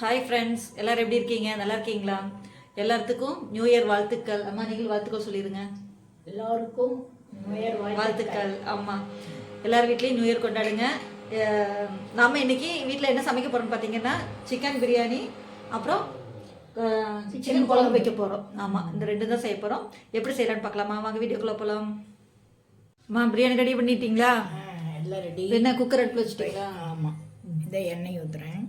Hi friends எல்லாரும் எப்படி இருக்கீங்க? நல்லா இருக்கீங்களா? எல்லாத்துக்கும் நியூ இயர் வாழ்த்துக்கள். அம்மா நீங்கள் வாழ்த்துக்கள் சொல்லிடுங்க எல்லாருக்கும் நியூ இயர் வாழ்த்துக்கள். ஆமாம் எல்லார் வீட்லேயும் நியூ இயர் கொண்டாடுங்க. நாம இன்னைக்கு வீட்டில் என்ன சமைக்க போறோம்னு பார்த்தீங்கன்னா சிக்கன் பிரியாணி அப்புறம் சிக்கன் குழம்பு வைக்க போகிறோம் ஆமாம் இந்த ரெண்டு தான் செய்ய போகிறோம் எப்படி செய்யலாம்னு பார்க்கலாமா வாங்க வீடியோக்குள்ளே போகலாம் அம்மா பிரியாணி ரெடி பண்ணிட்டீங்களா? எல்லாம் ரெடி என்ன குக்கர் அடுப்பில் வச்சுட்டீங்களா? ஆமாம் இந்த எண்ணெய் ஊற்றுறேன்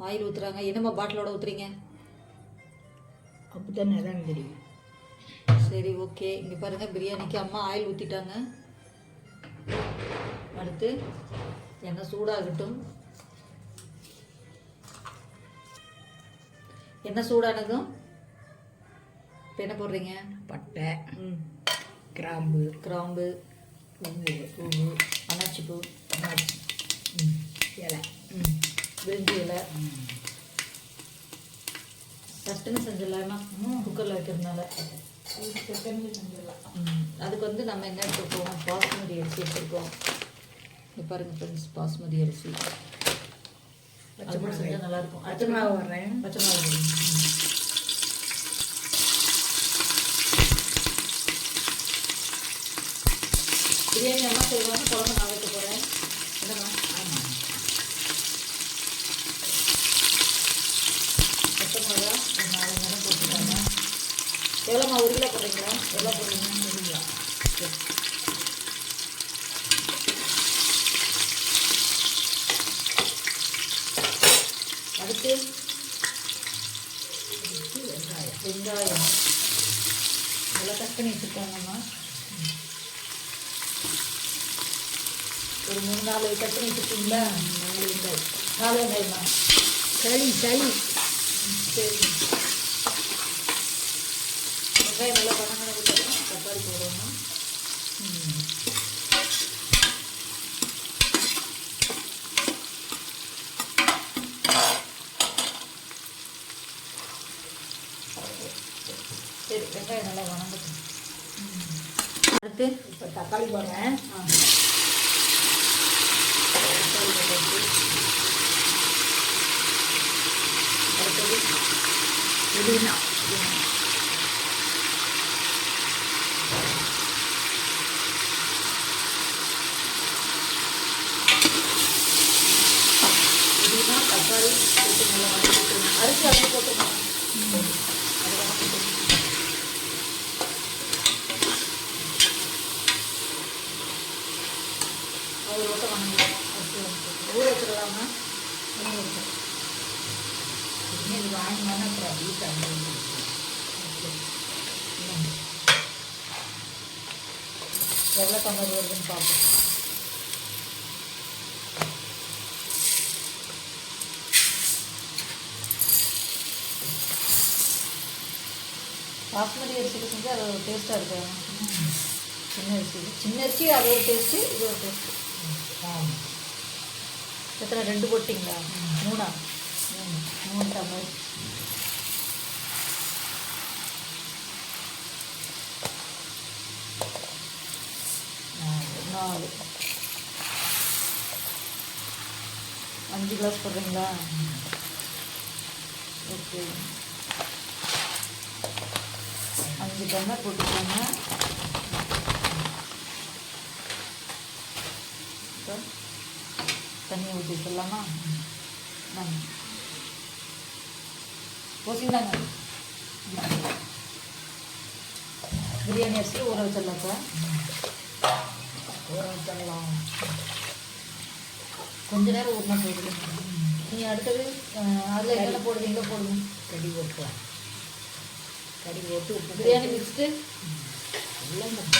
ஆயில் ஊற்றுறாங்க என்னம்மா பாட்டிலோட ஊற்றுறீங்க அப்போ தானே தெரியும். சரி ஓகே. இங்கே பாருங்க பிரியாணிக்கு அம்மா ஆயில் ஊற்றிட்டாங்க அடுத்து எண்ணெய் சூடாகட்டும். எண்ணெய் சூடானதும் இப்போ என்ன போடுறீங்க? பட்டை ம். கிராம்பு கிராம்பு பூவு பூவு அன்னாச்சி பூ அன்னாச்சி, ம், இலை. ம். பிரிஞ்சி இலை சட்டுன்னு செஞ்சிடலாமா? குக்கரில் வைக்கிறதுனால. செஞ்சிடலாம் அதுக்கு வந்து நம்ம என்ன எடுத்துருக்கோம் பாஸ்மதி அரிசி எடுத்துருக்கோம் இங்க பாருங்க ஃப்ரெண்ட்ஸ் பாஸ்மதி அரிசி. அது கூட செஞ்சால் நல்லா இருக்கும் பச்சை வர்றேன் பச்சை மாவு போடுங்க. பிரியாணி அம்மா செய்வாங்க குழம்பு நான் வைக்க போகிறேன் என்னம்மா ஆமாம் பச்சை மிளகா ஒரு நாலு நேரம் போட்டுருக்காங்க எவ்வளோம்மா ஒரு கிலோ போடுறீங்களா? எவ்வளோ போடுறீங்களா முடியல அடுத்து வெங்காயம். வெங்காயம் நல்லா கட் பண்ணி வச்சுருக்காங்கம்மா. ஒரு மூணு நாலு கட் பண்ணி வச்சுருக்கீங்களா? நாலு வெங்காயம். நாலு வெங்காயம்மா. சளி சளி. சரி வெங்காயம் நல்லா பண்ண தக்காளி போடணும் ம். சரி வெங்காயம் நல்லா வணங்கட்டும் அடுத்து இப்போ தக்காளி போடுறேன். தக்காளி போட்டாச்சு அடுத்தது புதினா. புதினா தக்காளி போட்டு நல்லா அரிசி அப்படியே போட்டுக்கணும் அது வணக்கிட்டு அது ஓட்ட வணங்கிடும் அரிசி வணக்கிட்டு ஊற வச்சிடலாமா இது வாங்கினா அப்புறம் வீட்டில் எவ்வளோ டம்ளர் வருதுன்னு பார்ப்போம் பாஸ்மதி அரிசிக்கு செஞ்சால் அது ஒரு டேஸ்ட்டாக இருக்கும் சின்ன அரிசி சின்ன அரிசி அது ஒரு டேஸ்ட்டு இது ஒரு டேஸ்ட்டு ஆமாம் எத்தனை ரெண்டு போட்டிங்களா? மூணா? மூணு. டம்ளர் நாலு. அஞ்சு கிளாஸ் போடுறீங்களா? ஓகே. அஞ்சு டம்ளர் போட்டுக்கோங்க இப்போ தண்ணி ஊற்றி போசிந்தாங்க பிரியாணி அரிசி ஊற வச்சிடலாம் சார் ஊற வச்சிடலாம். கொஞ்ச நேரம் ஊறினா போதும். நீ அடுத்தது அதில் என்னென்ன போடுவீங்களோ போடுங்க கறி போட்டுக்கலாம் கறி போட்டு பிரியாணி மிக்ஸ்டு எல்லாம் போட்டு.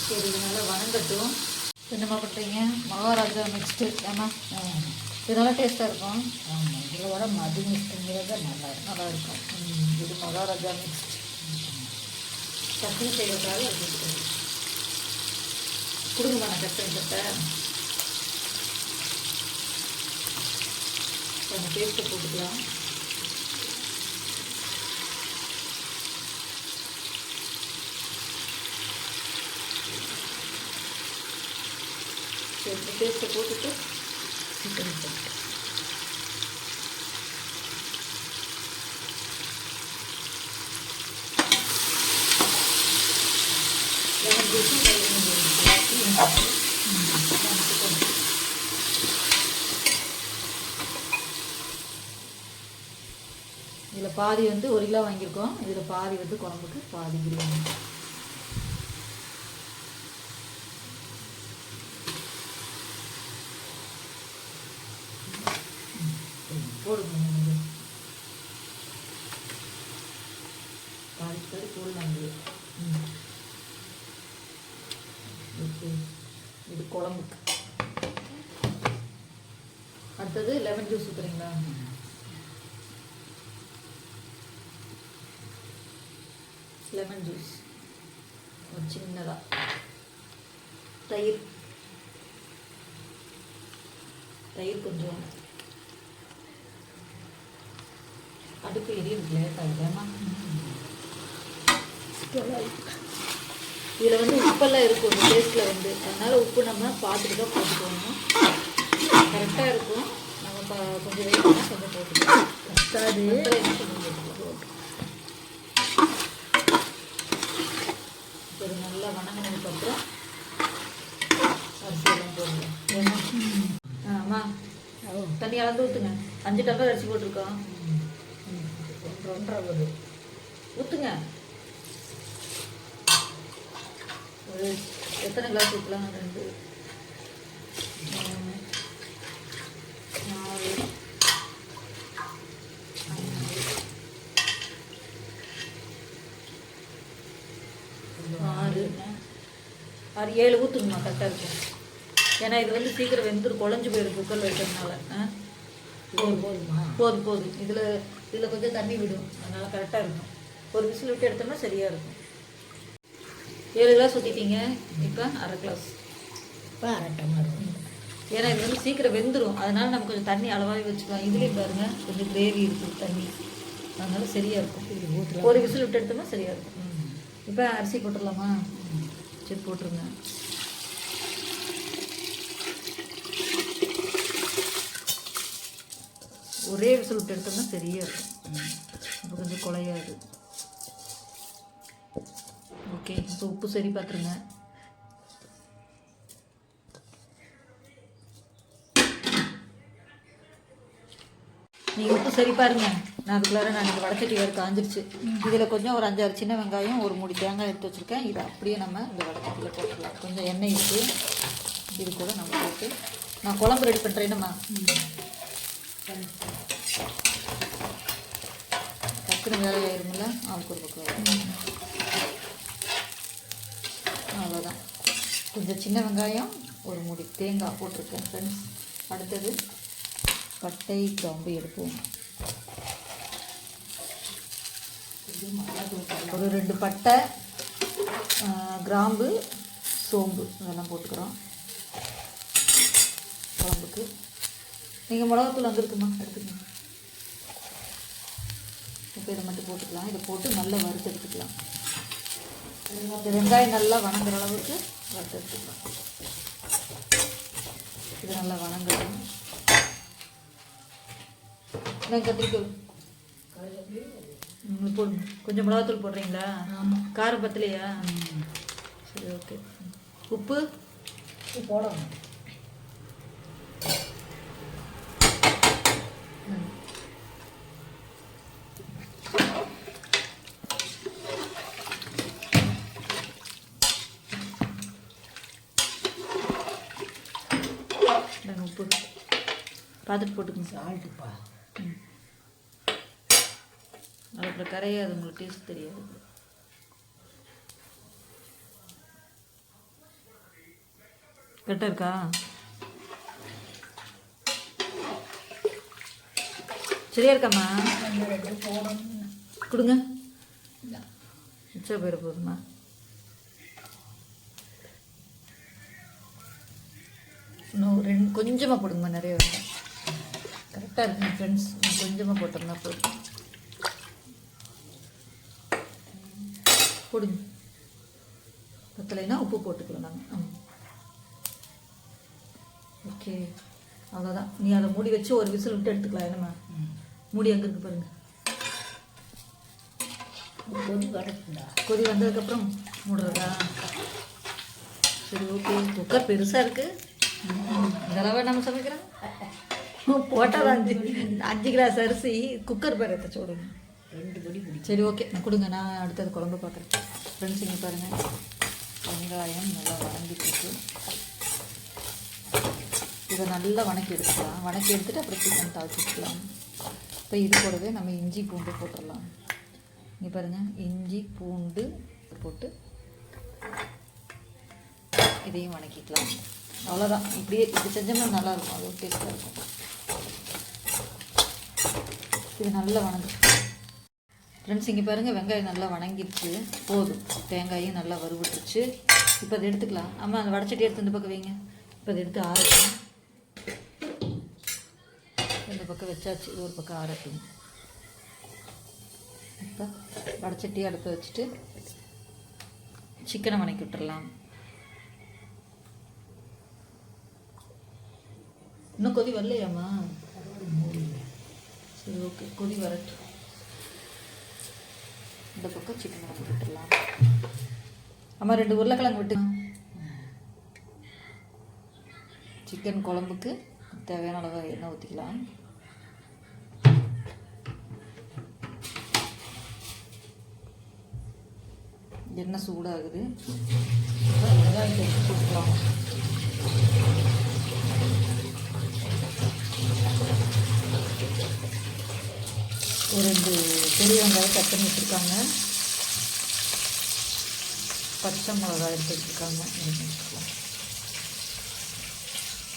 சரி இது வணங்கட்டும் என்னம்மா பண்ணுறீங்க மகாராஜா மிக்ஸ்டு ஏமா இது நல்லா டேஸ்ட்டாக இருக்கும். ஆமாம் இதில் விட மது மிஸ்டுங்கிறது நல்லா இருக்கும். நல்லா இருக்கும். இது மகாராஜா மிக்ஸ்ட் சட்னி போட்டுக்கணும். கொடுங்கம்மா நான் கட் கொஞ்சம் பேஸ்ட்டை போட்டுக்கலாம். சரி பேஸ்ட்டை போட்டுட்டு சிக்கன் போட்டு இதில் பாதி வந்து ஒரு கிலோ வாங்கியிருக்கோம். இதில் பாதி வந்து குழம்புக்கு பாதி பிரியாணி போடுங்க நீங்க. பாதி பாதி ஓகே. இது குழம்புக்கு அடுத்தது லெமன் ஜூஸ் ஊற்றுறீங்களா லெமன் ஜூஸ். ஒரு சின்னதாக தயிர். தயிர் கொஞ்சம். அடுப்பு எரியும் லேட் ஆகுதாமா இதில் வந்து உப்பெல்லாம் இருக்கும் இந்த டேஸ்ட்டில் வந்து. அதனால் உப்பு நம்ம பார்த்துட்டு தான் போட்டுக்கணும். கரெக்டாக இருக்கும். நம்ம ப- கொஞ்சம் வெயிட் பண்ணால் கொஞ்சம் போட்டுக்கலாம். இது நல்லா வணங்கினதுக்கப்புறம் அரிசியெல்லாம் போடலாம் ஏன்னா ஆமா தண்ணி அளந்து ஊற்றுங்க அஞ்சு டம்ளர் அரிசி போட்டிருக்கோம். ஒன்றரை ஊற்றுங்க ஒரு எத்தனை கிளாஸ் ஊற்றலாம் ரெண்டு மூணு நாலு. ஆறு. ஆறு ஏழு ஊற்றுங்கம்மா கரெக்டாக இருக்கும். ஏன்னா இது வந்து சீக்கிரம் வெந்துடும் குழஞ்சு போயிடும் குக்கரில் வைக்கிறதுனால. ஆ போதும் போதுமா போதும் போதும். இதில் இதில் கொஞ்சம் தண்ணி விடும். அதனால் கரெக்டாக இருக்கும். ஒரு விசில் விட்டு எடுத்தோம்னா சரியாக இருக்கும். ஏழு கிளாஸ் ஊற்றிட்டீங்க இப்போ அரை கிளாஸ் இப்போ அரை டம்ளர் ஏன்னா இது வந்து சீக்கிரம் வெந்துடும் அதனால நம்ம கொஞ்சம் தண்ணி அளவாகவே வச்சுக்கலாம். இதுலேயும் பாருங்க கொஞ்சம் கிரேவி இருக்குது தண்ணி. அதனால சரியாக இருக்கும். ஒரு விசில் விட்டு எடுத்தோம்னா சரியாக இருக்கும். இப்போ அரிசி போட்டுடலாமா? சரி போட்டுருங்க. ஒரே விசில் விட்டு எடுத்தோம்னா சரியாக இருக்கும். இப்போ கொஞ்சம் குழையாது. ஓகே இப்போ உப்பு சரி பார்த்துருங்க. நீங்கள் உப்பு சரி பாருங்க. நான் அதுக்குள்ளார நான் இங்கே வடச்சட்டி வேறு காஞ்சிருச்சு. இதில் கொஞ்சம் ஒரு அஞ்சாறு சின்ன வெங்காயம் ஒரு மூடி தேங்காய் எடுத்து வச்சுருக்கேன். இதை அப்படியே நம்ம இந்த வடச்சட்டியில் போட்டுக்கலாம். கொஞ்சம் எண்ணெய் இருக்குது இது கூட நம்ம போட்டு. நான் குழம்பு ரெடி பண்ணுறேன்னுமா டக்குனு வேலை ஆயிருமில்ல அவனுக்கு ஒரு பக்கம். அவ்வளோதான் கொஞ்சம் சின்ன வெங்காயம் ஒரு மூடி தேங்காய் போட்டிருக்கேன் ஃப்ரெண்ட்ஸ் அடுத்தது பட்டை கிராம்பு எடுப்போம். ஒரு ரெண்டு பட்டை கிராம்பு சோம்பு இதெல்லாம் போட்டுக்கிறோம். குழம்புக்கு. நீங்கள் மிளகாத்தூள் வந்துருக்குமா எடுத்துக்கோங்க. இப்போ இதை மட்டும் போட்டுக்கலாம். இதை போட்டு நல்லா வறுத்து எடுத்துக்கலாம். இந்த வெங்காயம் நல்லா வணங்குற அளவுக்கு வறுத்து எடுத்துக்கலாம். இது நல்லா வணங்கணும் கத்திரிக்காய் போடுங்க கொஞ்சம் மிளகாத்தூள் போடுறீங்களா? ஆமாம் காரம் பத்தலையா சரி ஓகே உப்பு போடணும் இந்தாங்க உப்பு பார்த்துட்டு போட்டுக்கங்க. சால்ட்டுப்பா. அது அப்புறம் கரையாது உங்களுக்கு டேஸ்ட் தெரியாது. கரெக்டாக இருக்கா? சரியா இருக்காம்மா? கொடுங்க. மிச்சம் போயிட போதுமா இன்னும் ரெண்டு கொஞ்சமாக போடுங்கம்மா நிறைய வேண்டாம் கரெக்டாக இருக்குங்க ஃப்ரெண்ட்ஸ் கொஞ்சமாக போட்டோம்னா போதும். போடுங்க. பத்தலைன்னா உப்பு போட்டுக்கலாம் நாங்கள் ஓகே. அவ்வளோதான் நீ அதை மூடி வச்சு ஒரு விசில் விட்டு எடுத்துக்கலாம் என்னம்மா? மூடி அங்கே இருக்கு பாருங்க. கொதி வரட்டுண்டா கொதி வந்ததுக்கப்புறம் மூடுறதா? சரி ஓகே குக்கர் பெருசாக இருக்குது இதெல்லாம் நம்ம சமைக்கிறோம். போட்டால் அஞ்சு அஞ்சு கிளாஸ் அரிசி குக்கர் பேர் எடுத்து விடுங்க ரெண்டு பொடி சரி ஓகே கொடுங்க நான் அடுத்தது குழம்பு பார்க்குறேன் ஃப்ரெண்ட்ஸ் இங்கே பாருங்கள் வெங்காயம் நல்லா வதங்கிட்டு இதை நல்லா வணக்கி எடுத்துக்கலாம். வணக்கி எடுத்துட்டு அப்புறம் சிக்கன் தாளிச்சிக்கலாம் இப்போ இது கூடவே நம்ம இஞ்சி பூண்டு போட்டுடலாம். இங்கே பாருங்கள் இஞ்சி பூண்டு போட்டு இதையும் வணக்கிக்கலாம். அவ்வளோதான் இப்படியே இப்படி செஞ்சோம்னா நல்லாயிருக்கும். அது டேஸ்ட்டாக இருக்கும். இது நல்லா வணங்கும். ஃப்ரெண்ட்ஸ் இங்கே பாருங்கள் வெங்காயம் நல்லா வணங்கிடுச்சு போதும். தேங்காயும் நல்லா வறுவிட்டுருச்சு இப்போ அதை எடுத்துக்கலாம். ஆமாம் அந்த வடச்சட்டி எடுத்து இந்த பக்கம் வைங்க. இப்போ அதை எடுத்து ஆரட்டும் இந்த பக்கம் வச்சாச்சு. இது ஒரு பக்கம் ஆரட்டும் இப்போ வடச்சட்டி அடுப்பு வச்சுட்டு சிக்கனை வணக்கி விட்டுடலாம் இன்னும் கொதி வரலையாம்மா? சரி ஓகே கொதி வரட்டும். இந்த பக்கம் சிக்கன் வணக்கி விட்டுடலாம். அம்மா ரெண்டு உருளைக்கிழங்கு விட்டு. சிக்கன் குழம்புக்கு தேவையான அளவு எண்ணெய் ஊற்றிக்கலாம் எண்ணெய் சூடாகுது. இப்போ வெங்காயத்தை எடுத்து போட்டுக்கலாம் ஒரு ரெண்டு பெரிய வெங்காயம் கட் பண்ணி வச்சுருக்காங்க. பச்சை மிளகாய் எடுத்து வச்சுருக்காங்க.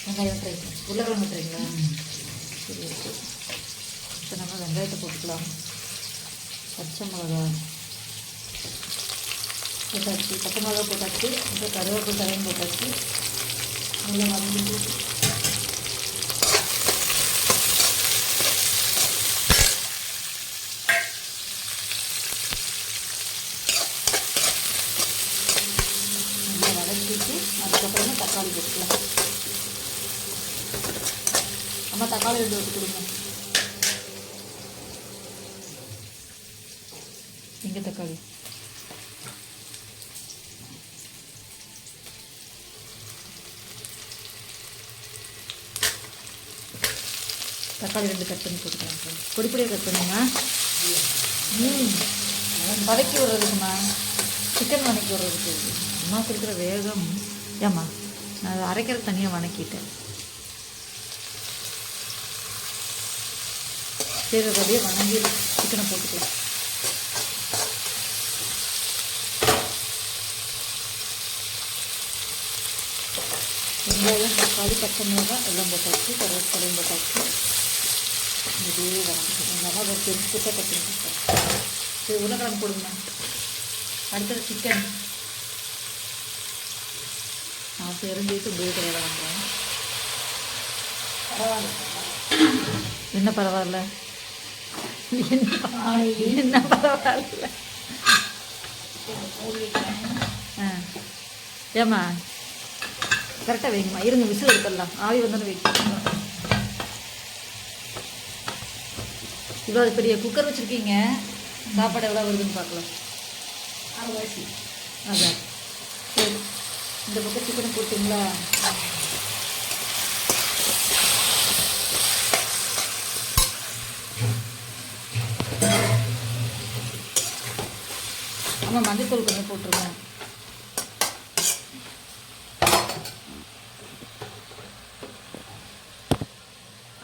வெங்காயம் ட்ரை உருளைக்கிழங்கு ட்ரைங்களா சரி ஓகே. இப்போ நம்ம வெங்காயத்தை போட்டுக்கலாம். பச்சை மிளகாய் போட்டாச்சு. பச்சை மிளகா போட்டாச்சு. இப்போ கருவேப்பிலை தலையும் போட்டாச்சு. நல்லா வதங்கிட்டு நல்லா வதக்கிட்டு அதுக்கப்புறமா தக்காளி போட்டுக்கலாம் அம்மா தக்காளி கொடுங்க. எங்கே தக்காளி. தக்காளி ரெண்டு கட் பண்ணி போட்டுக்கலாம் பொடி பொடியாக கட் பண்ணுங்கம்மா ம். வதக்கி விடுறதுக்குமா சிக்கன் வதக்கி விடுறதுக்கு. அம்மா கொடுக்குற வேகம். ஏம்மா நான் அதை அரைக்கிறது தனியாக வணக்கிட்டேன். சரி அப்படியே வணங்கி சிக்கனை போட்டுக்கலாம் வெங்காயம் தக்காளி பச்சை மிளகாய் எல்லாம் போட்டாச்சு கருவேப்பிலையும் போட்டாச்சு. இதே வணங்கிட்டு நல்லா ஒரு பெருசுக்கிட்ட கட்டி சரி உருளைக்கிழங்கு போடுங்க. அடுத்தது சிக்கன் நான் தெரிஞ்சுட்டு உங்கள் கடையில் வாங்குறேன். பரவாயில்ல. என்ன பரவாயில்ல? என்ன பரவாயில்ல. ஆ. ஏம்மா கரெக்டாக வைங்கம்மா. இருங்க விசில் எடுத்துடலாம். ஆவி வந்தாலும் வைக்கணும் இவ்வளோ பெரிய குக்கர் வச்சுருக்கீங்க. சாப்பாடு எவ்வளோ வருதுன்னு பார்க்கலாம். அரைவாசி அதான். சரி. இந்த பக்கம் சிக்கனை போட்டிங்களா? ஆமாம் மஞ்சத்தூள் கொஞ்சம் போட்டுருங்க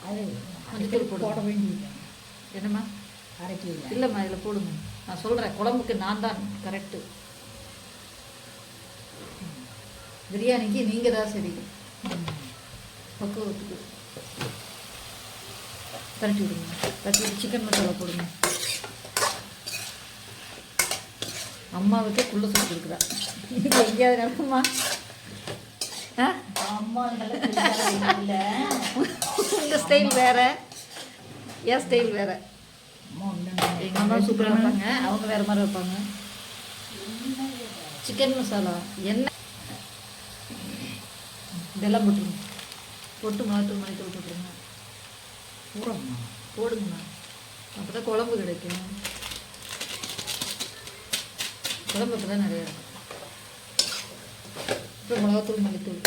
அது மஞ்சத்தூள் போடு. வேண்டியது என்னம்மா? அரைக்கல இல்லைம்மா இதில் போடுங்க. நான் சொல்கிறேன் குழம்புக்கு நான் தான் கரெக்டு பிரியாணிக்கு நீங்கள் தான் சரி. பக்குவத்துக்கு. பரட்டி விடுங்க. விட்டு சிக்கன் மசாலா போடுங்க. அம்மாவுக்கே குள்ள சொல்லி கொடுக்குறா இது எங்கேயாவது நடக்குமா? உங்கள் ஸ்டைல் வேற. என் ஸ்டைல் வேற. எங்கள் அம்மா சூப்பராக வைப்பாங்க அவங்க வேற மாதிரி வைப்பாங்க. சிக்கன் மசாலா என்ன? இதெல்லாம் போட்டுருங்க. போட்டு மிளகாத்தூள் மணித்தூள் போட்டுருங்க. போடுங்கண்ணா அப்போ தான் குழம்பு கிடைக்கும். குழம்பு அப்போ தான் நிறையா இருக்கும் அப்புறம் மிளகாத்தூள் மல்லித்தூள்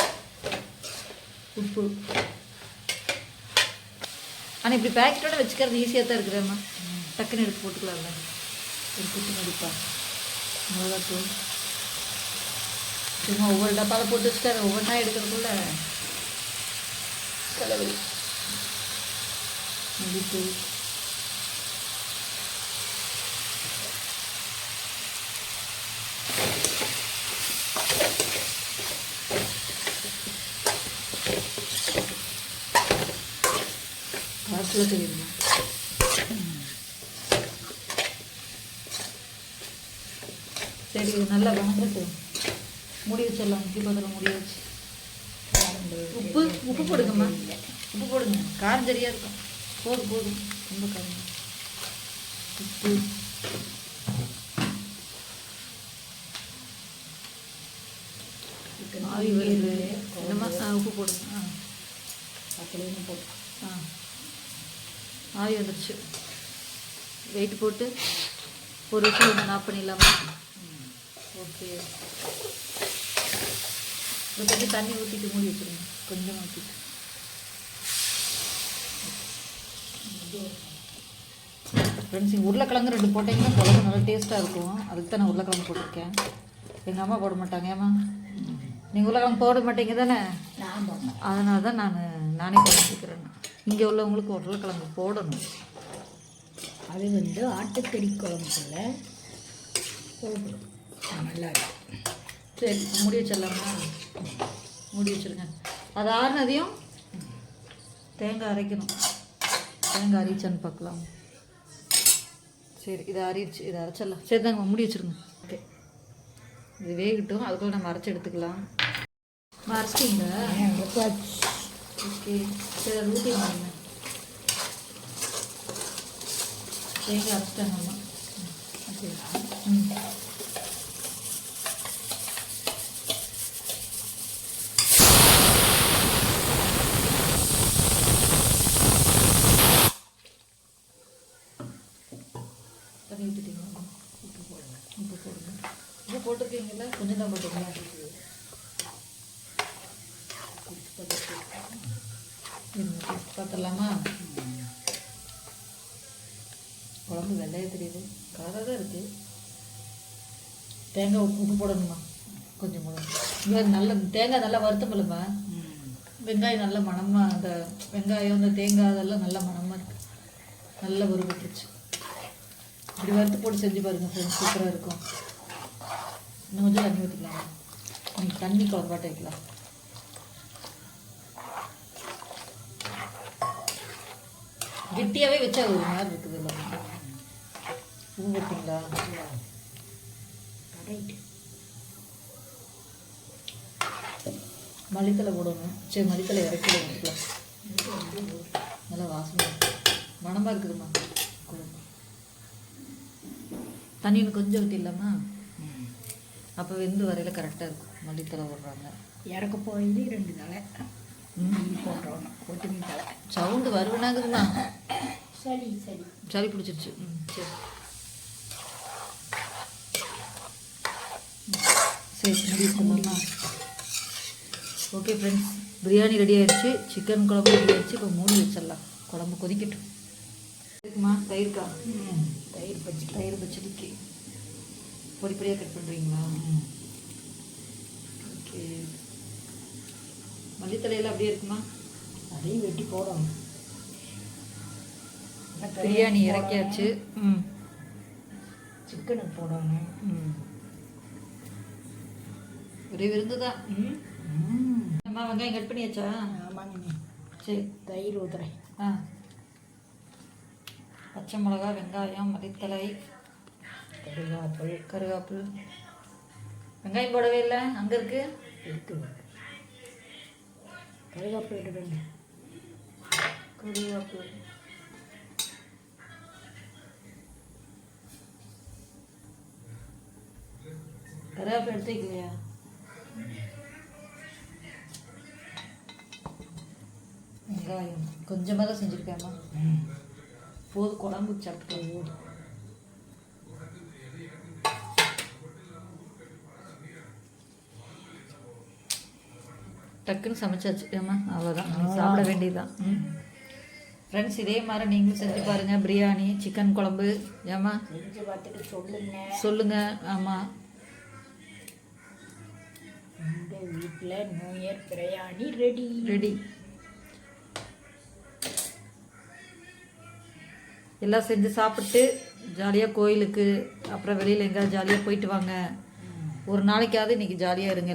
உப்பு. ஆனால் இப்படி பேக்கெட்டோட வச்சுக்கிறது ஈஸியாக தான் இருக்குதும்மா டக்குன்னு எடுத்து போட்டுக்கலாம்ல ஒரு குட்டி மதிப்பா மிளகாத்தூள். சும்மா ஒவ்வொரு டப்பாவில் போட்டு வச்சுட்டு அதை ஒவ்வொன்றா எடுக்கிறதுக்குள்ள தலைவலி மல்லித்தூள். காற்றுல தெரியுமா சரி நல்லா வணங்கிட்டு மூடி வச்சிடலாம். முக்கிய பாத்திரம் மூடி வச்சு. உப்பு உப்பு போடுங்கம்மா. உப்பு போடுங்க. காரம் சரியா இருக்கும். போதும் போதும். ரொம்ப காரம். உப்பு. ஆவி வருது என்னம்மா? ஆ உப்பு போடுங்க. ஆ. பக்கத்துலேயும் போட்டு. ஆ. ஆவி வந்துடுச்சு வெயிட் போட்டு ஒரு விஷயம் ஒன்று ஆஃப் பண்ணிடலாமா? ஓகே ஒரு கொஞ்சம் தண்ணி ஊற்றிட்டு மூடி வச்சுருங்க. கொஞ்சமாக ஊற்றிட்டு ஃப்ரெண்ட்ஸ் இங்கே உருளைக்கிழங்கு ரெண்டு போட்டிங்கன்னா குழம்பு நல்லா டேஸ்ட்டாக இருக்கும். அதுக்கு தான் நான் உருளைக்கிழங்கு போட்டிருக்கேன். எங்கள் அம்மா போட மாட்டாங்க ஏம்மா? நீங்கள் உருளைக்கிழங்கு போட மாட்டீங்க தானே? நான் அதனால தான் நான் நானே குழம்பிக்கிறேன் இங்கே உள்ளவங்களுக்கு உருளைக்கிழங்கு போடணும். அது வந்து ஆட்டுக்கறி குழம்புல போடணும். நல்லா இருக்கும் சரி முடி வச்சிடலாமா? முடி வச்சுருங்க. அது ஆறுனதையும் தேங்காய் அரைக்கணும். தேங்காய் அரைச்சான்னு பார்க்கலாம். சரி இதை அரைச்சு இதை அரைச்சிடலாம். சரி தாங்க முடி வச்சிருங்க. ஓகே. இது வேகட்டும். அதுக்குள்ள நம்ம அரைச்சி எடுத்துக்கலாம். அரைச்சிட்டிங்க ஓகே சரி அது ஊற்றி வாங்க தேங்காய் அரைச்சிட்டாங்க அம்மா ஓகே ம் தண்ணி ஊற்றிட்டீங்களா உப்பு போடுங்க உப்பு போடுங்க உப்பு போட்டிருக்கீங்களா கொஞ்சம் தான் போட்டுருக்கீங்களா இருங்க பார்த்துடலாமா குழம்பு வெள்ளையே தெரியுது. கலராக தான் இருக்குது தேங்காய் உப்பு போடணுமா? கொஞ்சம் போடணும். நல்ல தேங்காய் நல்லா வறுத்தம் இல்லைம்மா. வெங்காயம் நல்ல மணமாக அந்த வெங்காயம் அந்த தேங்காய் அதெல்லாம் நல்ல மணமாக இருக்குது நல்லா வறுபட்டுருச்சு. இப்படி வறுத்து போட்டு செஞ்சு பாருங்கள் ஃப்ரெண்ட்ஸ் சூப்பராக இருக்கும். இன்னும் கொஞ்சம் தண்ணி ஊற்றிக்கலாம் நீங்கள் தண்ணி குழம்பாட்ட வைக்கலாம். கெட்டியாகவே வச்சா ஒரு மாதிரி இருக்குது உப்பு போட்டிங்களா? ரைட்டு மல்லித்தலை போடணும். சரி மல்லித்தலை இறக்கி ஊற்றிக்கலாம் நல்லா வாசனை மணமாக இருக்குதும்மா. குழம்பு தண்ணி இன்னும் கொஞ்சம் ஊற்றிடலாமா அப்போ வெந்து வரையில் கரெக்டாக இருக்கும். மல்லித்தலை போடுறாங்க. இறக்க போய் ரெண்டு தலை. ம். போட்டுறணும். கொத்தமல்லி தலை. சவுண்டு வருவனாகுதுமா சரி சரி சளி பிடிச்சிருச்சு. ம் சரி. சரி முடிச்சுக்கலாமா ஓகே ஃப்ரெண்ட்ஸ் பிரியாணி ரெடி ஆயிடுச்சு சிக்கன் குழம்பு ரெடி ஆயிடுச்சு இப்போ மூடி வச்சிடலாம். குழம்பு கொதிக்கட்டும். இருக்குமா? தயிர்க்கா? ம். தயிர் பச்சி தயிர் பச்சடிக்கு. பொடி பொடியாக கட் பண்ணுறீங்களா ஓகே. மல்லித்தலையெல்லாம் அப்படியே இருக்குமா? அதையும் வெட்டி போடணும். பிரியாணி இறக்கியாச்சு. ம். சிக்கனுக்கு போடணும். ம். ஒரே விருந்து தான். ம். அம்மா வெங்காயம் கட் பண்ணியாச்சா? ஆமாங்க. சரி தயிர் ஊற்றுறேன் ஆ. பச்சை மிளகா வெங்காயம் மல்லித்தலை கருவேப்பிலை கருவேப்பில் வெங்காயம் போடவே இல்லை? அங்கே இருக்கு? இருக்குது கருவேப்பிலை இடுவேங்க கருவேப்பிலை கருவேப்பிலை எடுத்துக்கலையா வெங்காயம் கொஞ்சமாக தான் செஞ்சுருக்கேம்மா. போதும் குழம்பு சாப்பிட்டு போதும் டக்குன்னு சமைச்சாச்சு. ஏம்மா? அவ்வளோதான் நம்ம சாப்பிட வேண்டியதுதான். ம். ஃப்ரெண்ட்ஸ் இதே மாதிரி நீங்களும் செஞ்சு பாருங்க. பிரியாணி சிக்கன் குழம்பு. ஏம்மா? செஞ்சு பார்த்துட்டு சொல்லுங்க. சொல்லுங்க. ஆமாம் வீட்டில் new year biryani ready ready எல்லாம் செஞ்சு சாப்பிட்டு ஜாலியாக கோயிலுக்கு அப்புறம் வெளியில் எங்கேயாவது ஜாலியாக போயிட்டு வாங்க. ஒரு நாளைக்காவது இன்னைக்கு ஜாலியாக இருங்க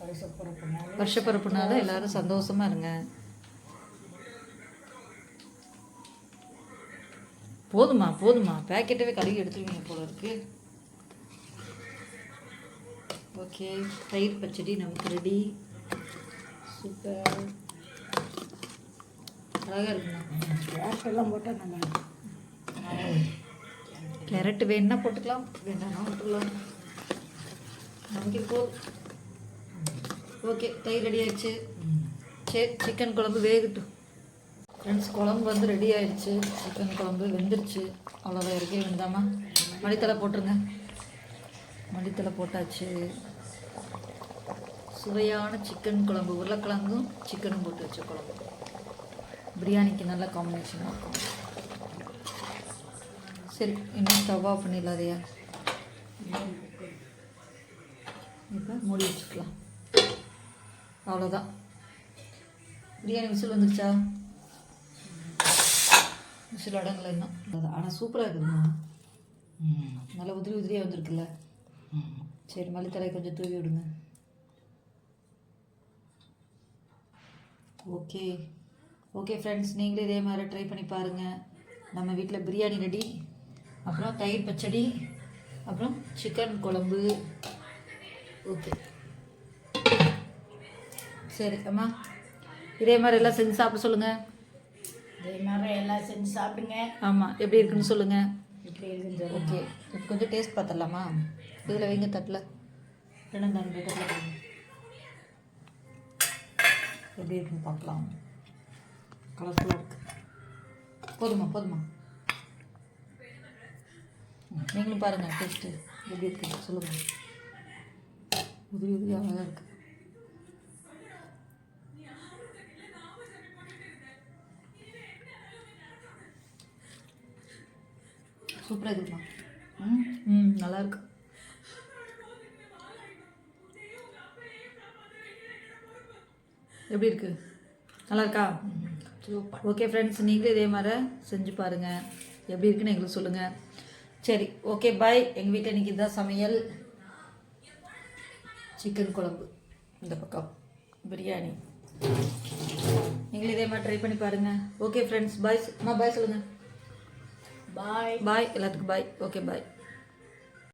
வருஷப்பிறப்புனால வருஷப்பிறப்புனால எல்லாரும் சந்தோஷமா இருங்க. போதுமா போதுமா. பேக்கெட்டவே கழுவி எடுத்துருவீங்க போல இருக்கு. ஓகே தயிர் பச்சடி நமக்கு ரெடி சூப்பர் அழகாக இருக்குமா கேரட்டெல்லாம் போட்டால் நல்லா கேரட் வேணும்னா போட்டுக்கலாம் வேண்டாம்னா விட்டுக்கலாம் நமக்கு போதும் ஓகே தயிர் ரெடி ஆயிடுச்சு. சரி சிக்கன் குழம்பு வேகட்டும். ஃப்ரெண்ட்ஸ் குழம்பு வந்து ரெடி ஆயிடுச்சு. சிக்கன் குழம்பு வெந்துருச்சு. அவ்வளோதான் இறக்கி வெந்தாமா மல்லித்தலை போட்டுருங்க. மல்லித்தலை போட்டாச்சு. சுவையான சிக்கன் குழம்பு உருளைக்கிழங்கும் சிக்கனும் போட்டு வச்ச குழம்பு. பிரியாணிக்கு நல்ல காம்பினேஷனாக இருக்கும். சரி இன்னும் ஸ்டவ் ஆஃப் பண்ணிடலாதையா இப்போ மூடி வச்சுக்கலாம். அவ்வளோதான் பிரியாணி விசில் வந்துருச்சா? விசில் அடங்கலை இன்னும். ஆனால் சூப்பராக இருக்குதுமா? நல்லா உதிரி உதிரியாக வந்திருக்குல்ல. சரி மல்லித்தலை கொஞ்சம் தூவி விடுங்க. ஓகே. ஓகே ஃப்ரெண்ட்ஸ் நீங்களும் இதே மாதிரி ட்ரை பண்ணி பாருங்கள் நம்ம வீட்டில் பிரியாணி ரெடி அப்புறம் தயிர் பச்சடி அப்புறம் சிக்கன் குழம்பு. ஓகே. சரி அம்மா இதே மாதிரி எல்லாம் செஞ்சு சாப்பிட சொல்லுங்கள் இதே மாதிரி எல்லாம் செஞ்சு சாப்பிடுங்க. ஆமாம் எப்படி இருக்குன்னு சொல்லுங்கள் இப்படி இருக்குன்னு ஓகே இப்போ கொஞ்சம் டேஸ்ட் பார்த்துடலாமா? இதில் வைங்க தட்டில். ரெண்டு அந்த தட்டில் எப்படி இருக்குன்னு பார்க்கலாம். கலர்ஃபுல்லாக இருக்கு. போதுமா போதுமா? நீங்களும் பாருங்கள் டேஸ்ட்டு எப்படி இருக்கு சொல்லுங்கள் உதிரி உதிரி அழகாக இருக்கு. சூப்பராக இருக்குமா ம் ம் நல்லாயிருக்கு எப்படி இருக்கு? நல்லா இருக்கா சூப்பர். ஓகே ஃப்ரெண்ட்ஸ் நீங்களும் இதே மாதிரி செஞ்சு பாருங்கள் எப்படி இருக்குன்னு எங்களுக்கு சொல்லுங்கள் சரி ஓகே பாய் எங்கள் வீட்டில் இன்றைக்கி இதுதான் சமையல். சிக்கன் குழம்பு. இந்த பக்கம். பிரியாணி நீங்களும் இதே மாதிரி ட்ரை பண்ணி பாருங்கள் ஓகே ஃப்ரெண்ட்ஸ் பாய் அம்மா பாய் சொல்லுங்கள் பாய் பாய் எல்லாத்துக்கும் பாய் ஓகே பாய்